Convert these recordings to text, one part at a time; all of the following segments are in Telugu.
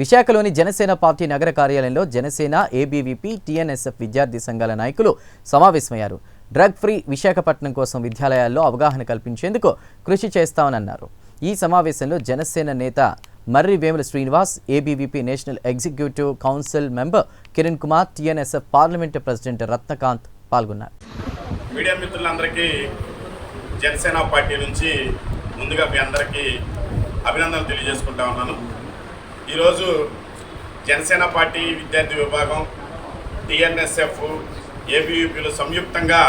విశాఖలోని జనసేన పార్టీ నగర కార్యాలయంలో జనసేన ఏబీవీపీ టీఎన్ఎస్ఎఫ్ విద్యార్థి సంఘాల నాయకులు సమావేశమయ్యారు. డ్రగ్ ఫ్రీ విశాఖపట్నం కోసం విద్యాలయాల్లో అవగాహన కల్పించేందుకు కృషి చేస్తామన్నారు ఈ సమావేశంలో జనసేన నేత Marri Vemula Srinivas ABVP national executive council member Kiran Kumar TNSF parliament president Ratnakanth పాల్గొన్నారు. మీడియా మిత్రులందరికీ జనసేన పార్టీ నుంచి ముందుగా మీ అందరికీ అభినందనలు తెలియజేసుకుంటా ఉన్నాను. ఈరోజు జనసేన పార్టీ విద్యార్థి విభాగం టిఎన్ఎస్ఎఫ్ ఏబియూపీలు సంయుక్తంగా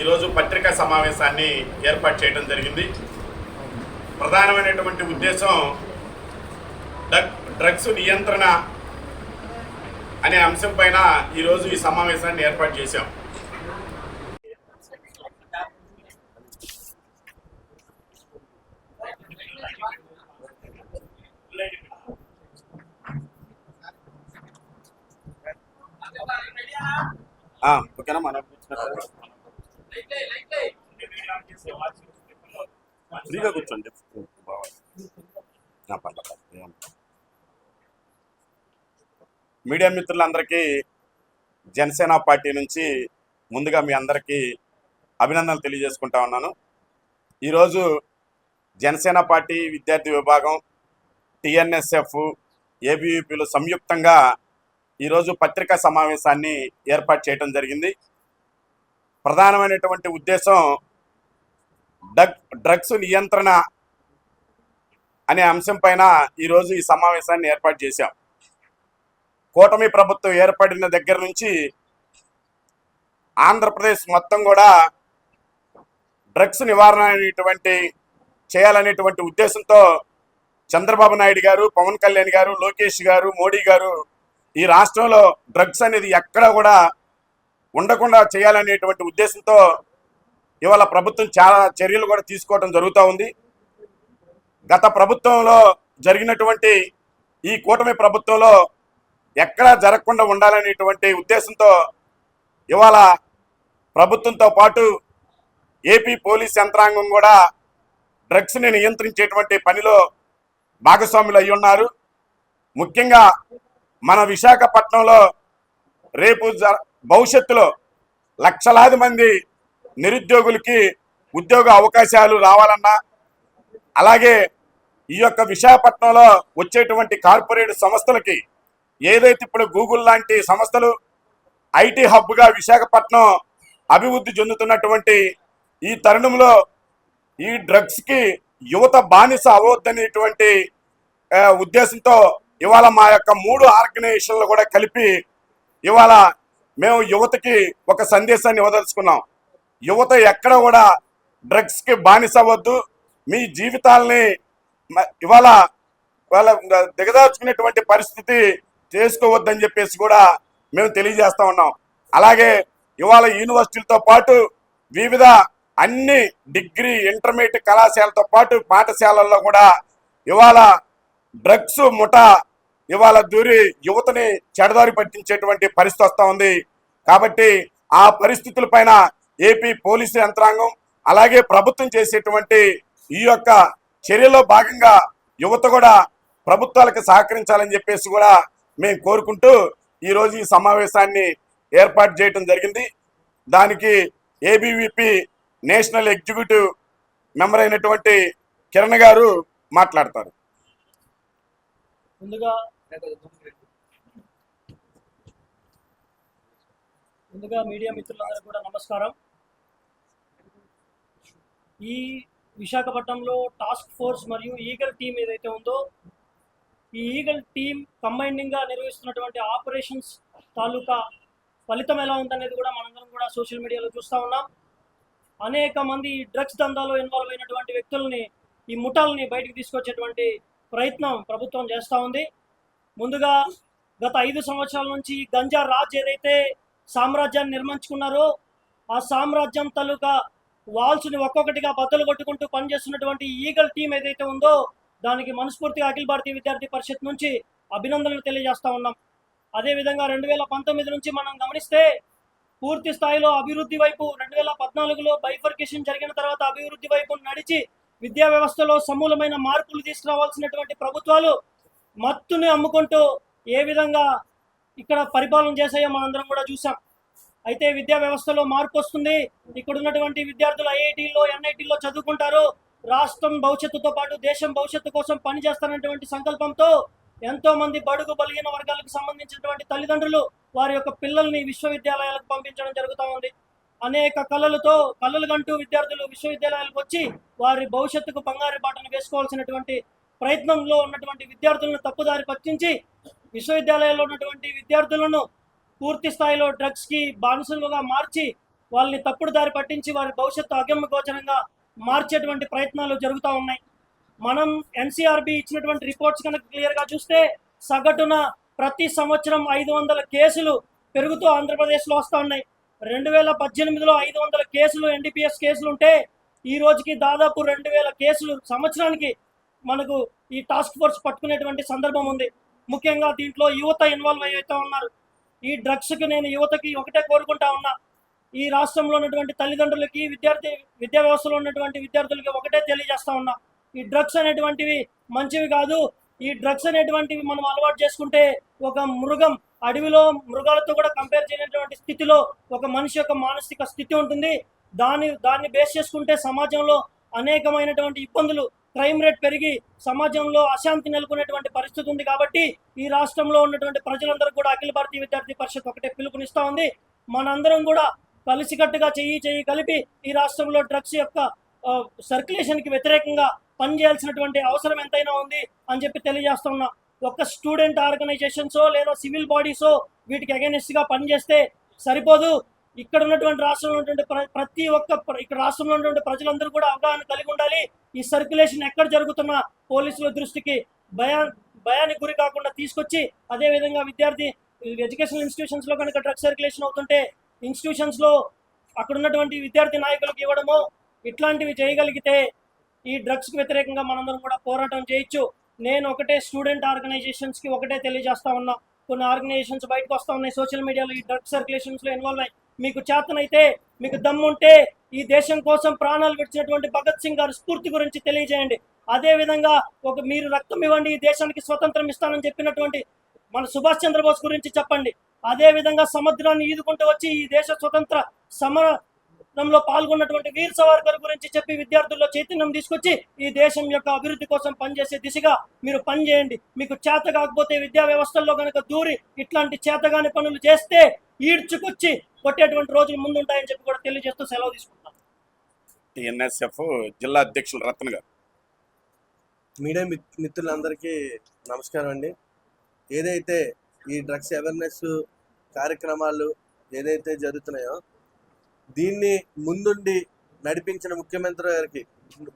ఈరోజు పత్రికా సమావేశాన్ని ఏర్పాటు చేయడం జరిగింది. ప్రధానమైనటువంటి ఉద్దేశం డ్రగ్ డ్రగ్స్ నియంత్రణ అనే అంశం పైన ఈరోజు ఈ సమావేశాన్ని ఏర్పాటు చేశాం. ఓకేనా మనం ఫ్రీగా కూర్చోండి. మీడియా మిత్రులందరికీ జనసేన పార్టీ నుంచి ముందుగా మీ అందరికీ అభినందనలు తెలియజేసుకుంటా ఉన్నాను. ఈరోజు జనసేన పార్టీ విద్యార్థి విభాగం టిఎన్ఎస్ఎఫ్ ఏబీయూపీలు సంయుక్తంగా ఈరోజు పత్రికా సమావేశాన్ని ఏర్పాటు చేయడం జరిగింది. ప్రధానమైనటువంటి ఉద్దేశం డ్రగ్ డ్రగ్స్ నియంత్రణ అనే అంశం పైన ఈరోజు ఈ సమావేశాన్ని ఏర్పాటు చేశాం. కూటమి ప్రభుత్వం ఏర్పడిన దగ్గర నుంచి ఆంధ్రప్రదేశ్ మొత్తం కూడా డ్రగ్స్ నివారణ అనేటువంటి చేయాలనేటువంటి ఉద్దేశంతో చంద్రబాబు నాయుడు గారు పవన్ కళ్యాణ్ గారు లోకేష్ గారు మోడీ గారు ఈ రాష్ట్రంలో డ్రగ్స్ అనేది ఎక్కడ కూడా ఉండకుండా చేయాలనేటువంటి ఉద్దేశంతో ఇవాళ ప్రభుత్వం చాలా చర్యలు కూడా తీసుకోవడం జరుగుతూ ఉంది. గత ప్రభుత్వంలో జరిగినటువంటి ఈ కూటమి ప్రభుత్వంలో ఎక్కడా జరగకుండా ఉండాలనేటువంటి ఉద్దేశంతో ఇవాళ ప్రభుత్వంతో పాటు ఏపీ పోలీస్ యంత్రాంగం కూడా డ్రగ్స్ని నియంత్రించేటువంటి పనిలో భాగస్వాములు అయి ఉన్నారు ముఖ్యంగా మన విశాఖపట్నంలో రేపు జ భవిష్యత్తులో లక్షలాది మంది నిరుద్యోగులకి ఉద్యోగ అవకాశాలు రావాలన్నా అలాగే ఈ యొక్క విశాఖపట్నంలో వచ్చేటువంటి కార్పొరేట్ సంస్థలకి ఏదైతే ఇప్పుడు గూగుల్ లాంటి సంస్థలు ఐటీ హబ్గా విశాఖపట్నం అభివృద్ధి చెందుతున్నటువంటి ఈ తరుణంలో ఈ డ్రగ్స్కి యువత బానిస అవ్వద్దనేటువంటి ఉద్దేశంతో ఇవాళ మా యొక్క మూడు ఆర్గనైజేషన్లు కూడా కలిపి ఇవాళ మేము యువతకి ఒక సందేశాన్ని ఇవ్వదలుచుకున్నాం. యువత ఎక్కడ కూడా డ్రగ్స్కి బానిస అవ్వద్దు. మీ జీవితాల్ని ఇవాళ వాళ్ళ దిగదార్చుకునేటువంటి పరిస్థితి చేసుకోవద్దని చెప్పేసి కూడా మేము తెలియజేస్తూ ఉన్నాం. అలాగే ఇవాళ యూనివర్సిటీలతో పాటు వివిధ అన్ని డిగ్రీ ఇంటర్మీడియట్ కళాశాలతో పాటు పాఠశాలల్లో కూడా ఇవాళ డ్రగ్స్ ముఠా ఇవాళ దూరి యువతని చెడదారి పట్టించేటువంటి పరిస్థితి వస్తూ ఉంది. కాబట్టి ఆ పరిస్థితుల పైన ఏపీ పోలీసు యంత్రాంగం అలాగే ప్రభుత్వం చేసేటువంటి ఈ యొక్క చర్యలో భాగంగా యువత కూడా ప్రభుత్వాలకు సహకరించాలని చెప్పేసి కూడా మేము కోరుకుంటూ ఈరోజు ఈ సమావేశాన్ని ఏర్పాటు చేయడం జరిగింది. దానికి ఏబీవీపీ నేషనల్ ఎగ్జిక్యూటివ్ మెంబర్ అయినటువంటి కిరణ్ గారు మాట్లాడతారు. ముందుగా ముందుగా మీడియా మిత్రులందరూ కూడా నమస్కారం. ఈ విశాఖపట్నంలో టాస్క్ ఫోర్స్ మరియు ఈగల్ టీం ఏదైతే ఉందో ఈ ఈగల్ టీం కంబైనింగ్గా నిర్వహిస్తున్నటువంటి ఆపరేషన్స్ తాలూకా ఫలితం ఎలా ఉందనేది కూడా మనందరం కూడా సోషల్ మీడియాలో చూస్తూ ఉన్నాం. అనేక మంది డ్రగ్స్ దందాలో ఇన్వాల్వ్ అయినటువంటి వ్యక్తుల్ని ఈ ముఠాలని బయటికి తీసుకొచ్చేటువంటి ప్రయత్నం ప్రభుత్వం చేస్తూ ఉంది. ముందుగా గత ఐదు సంవత్సరాల నుంచి గంజా రాజ్ ఏదైతే సామ్రాజ్యాన్ని నిర్మించుకున్నారో ఆ సామ్రాజ్యం తాలూకా వాల్స్ని ఒక్కొక్కటిగా బద్దలు కొట్టుకుంటూ పనిచేస్తున్నటువంటి ఈగల్ టీం ఏదైతే ఉందో దానికి మనస్ఫూర్తిగా అఖిల భారతీయ విద్యార్థి పరిషత్ నుంచి అభినందనలు తెలియజేస్తా ఉన్నాం. అదేవిధంగా రెండు వేల పంతొమ్మిది నుంచి మనం గమనిస్తే పూర్తి స్థాయిలో అభివృద్ధి వైపు రెండు వేల పద్నాలుగులో బైఫర్కేషన్ జరిగిన తర్వాత అభివృద్ధి వైపు నడిచి విద్యా వ్యవస్థలో సమూలమైన మార్పులు తీసుకురావాల్సినటువంటి ప్రభుత్వాలు మత్తుని అమ్ముకుంటూ ఏ విధంగా ఇక్కడ పరిపాలన చేసాయో మనందరం కూడా చూసాం అయితే విద్యా వ్యవస్థలో మార్పు వస్తుంది. ఇక్కడ ఉన్నటువంటి విద్యార్థులు ఐఐటీలో ఎన్ఐటీలో చదువుకుంటారు. రాష్ట్రం భవిష్యత్తుతో పాటు దేశం భవిష్యత్తు కోసం పనిచేస్తానటువంటి సంకల్పంతో ఎంతో మంది బడుగు బలిగిన వర్గాలకు సంబంధించినటువంటి తల్లిదండ్రులు వారి యొక్క పిల్లల్ని విశ్వవిద్యాలయాలకు పంపించడం జరుగుతూ ఉంది. అనేక కళలతో కళలు కంటూ విద్యార్థులు విశ్వవిద్యాలయాలకు వచ్చి వారి భవిష్యత్తుకు బంగారు బాటను వేసుకోవాల్సినటువంటి ప్రయత్నంలో ఉన్నటువంటి విద్యార్థులను తప్పుదారి పట్టించి విశ్వవిద్యాలయాల్లో ఉన్నటువంటి విద్యార్థులను పూర్తి స్థాయిలో డ్రగ్స్కి బానిసలుగా మార్చి వాళ్ళని తప్పుడు దారి పట్టించి వారి భవిష్యత్తు అగమ్య గోచరంగా మార్చేటువంటి ప్రయత్నాలు జరుగుతూ ఉన్నాయి. మనం ఎన్సీఆర్బి ఇచ్చినటువంటి రిపోర్ట్స్ కనుక క్లియర్గా చూస్తే సగటున ప్రతి సంవత్సరం ఐదు వందల కేసులు పెరుగుతూ ఆంధ్రప్రదేశ్లో వస్తూ ఉన్నాయి. రెండు వేల పద్దెనిమిదిలో ఐదు వందల కేసులు ఎన్డీపీఎస్ కేసులు ఉంటే ఈ రోజుకి దాదాపు రెండు వేల కేసులు సంవత్సరానికి మనకు ఈ టాస్క్ ఫోర్స్ పట్టుకునేటువంటి సందర్భం ఉంది. ముఖ్యంగా దీంట్లో యువత ఇన్వాల్వ్ అయ్యేతా ఉన్నారు. ఈ డ్రగ్స్కి నేను యువతకి ఒకటే కోరుకుంటా ఉన్నా. ఈ రాష్ట్రంలో ఉన్నటువంటి తల్లిదండ్రులకి విద్యార్థి విద్యా వ్యవస్థలో ఉన్నటువంటి విద్యార్థులకి ఒకటే తెలియజేస్తా ఉన్నా. ఈ డ్రగ్స్ అనేటువంటివి మంచివి కాదు. ఈ డ్రగ్స్ అనేటువంటివి మనం అలవాటు చేసుకుంటే ఒక మృగం అడవిలో మృగాలతో కూడా కంపేర్ చేయనటువంటి స్థితిలో ఒక మనిషి యొక్క మానసిక స్థితి ఉంటుంది. దాన్ని దాన్ని బేస్ చేసుకుంటే సమాజంలో అనేకమైనటువంటి ఇబ్బందులు క్రైమ్ రేట్ పెరిగి సమాజంలో అశాంతి నెలకొనేటువంటి పరిస్థితి ఉంది కాబట్టి ఈ రాష్ట్రంలో ఉన్నటువంటి ప్రజలందరూ కూడా అఖిల భారతీయ విద్యార్థి పరిషత్ ఒకటే పిలుపునిస్తా ఉంది. మనందరం కూడా కలిసికట్టుగా చెయ్యి చెయ్యి కలిపి ఈ రాష్ట్రంలో డ్రగ్స్ యొక్క సర్క్యులేషన్కి వ్యతిరేకంగా పనిచేయాల్సినటువంటి అవసరం ఎంతైనా ఉంది అని చెప్పి తెలియజేస్తున్నా ఒక స్టూడెంట్ ఆర్గనైజేషన్సో లేదా సివిల్ బాడీసో వీటికి అగెనిస్ట్గా పనిచేస్తే సరిపోదు. ఇక్కడ ఉన్నటువంటి రాష్ట్రంలో ఉన్నటువంటి ప్రతి ఒక్క ఇక్కడ రాష్ట్రంలో ఉన్నటువంటి ప్రజలందరూ కూడా అవగాహన కలిగి ఉండాలి. ఈ సర్క్యులేషన్ ఎక్కడ జరుగుతున్న పోలీసుల దృష్టికి భయా భయానికి గురి కాకుండా తీసుకొచ్చి అదే విధంగా విద్యార్థి ఎడ్యుకేషనల్ ఇన్స్టిట్యూషన్స్లో కనుక డ్రగ్ సర్క్యులేషన్ అవుతుంటే ఇన్స్టిట్యూషన్స్లో అక్కడ ఉన్నటువంటి విద్యార్థి నాయకులకు ఇవ్వడము ఇట్లాంటివి చేయగలిగితే ఈ డ్రగ్స్కి వ్యతిరేకంగా మనందరం కూడా పోరాటం చేయొచ్చు. నేను ఒకటే స్టూడెంట్ ఆర్గనైజేషన్స్కి ఒకటే తెలియజేస్తా ఉన్నా. కొన్ని ఆర్గనైజేషన్స్ బయటకు వస్తూ ఉన్నాయి. సోషల్ మీడియాలో ఈ డ్రగ్ సర్క్యులేషన్స్లో ఇన్వాల్వ్ అయ్యి మీకు చేతనైతే మీకు దమ్ముంటే ఈ దేశం కోసం ప్రాణాలు విడిచినటువంటి భగత్ సింగ్ గారి స్ఫూర్తి గురించి తెలియజేయండి. అదే విధంగా ఒక మీరు రక్తం ఇవ్వండి ఈ దేశానికి స్వతంత్రం ఇస్తానని చెప్పినటువంటి మన సుభాష్ చంద్రబోస్ గురించి చెప్పండి. అదే విధంగా సముద్రాన్ని ఈదుకుంటూ వచ్చి ఈ దేశ స్వతంత్ర సమరంలో పాల్గొన్నటువంటి వీర్ సవార్కర్ గురించి చెప్పి విద్యార్థుల్లో చైతన్యం తీసుకొచ్చి ఈ దేశం యొక్క అభివృద్ధి కోసం పనిచేసే దిశగా మీరు పనిచేయండి. మీకు చేత కాకపోతే విద్యా వ్యవస్థల్లో కనుక దూరి ఇట్లాంటి చేతగాని పనులు చేస్తే ఈడ్చుకొచ్చి కొట్టేటువంటి రోజులు ముందుంటాయని చెప్పి కూడా తెలియజేస్తూ సెలవు తీసుకుంటాం టిఎన్ఎస్ఎఫ్ జిల్లా అధ్యక్షులు రత్న గారు. మీడియా మిత్- మిత్రులందరికీ నమస్కారం అండి. ఏదైతే ఈ డ్రగ్స్ అవేర్నెస్ కార్యక్రమాలు ఏదైతే జరుగుతున్నాయో దీన్ని ముందుండి నడిపించిన ముఖ్యమంత్రి గారికి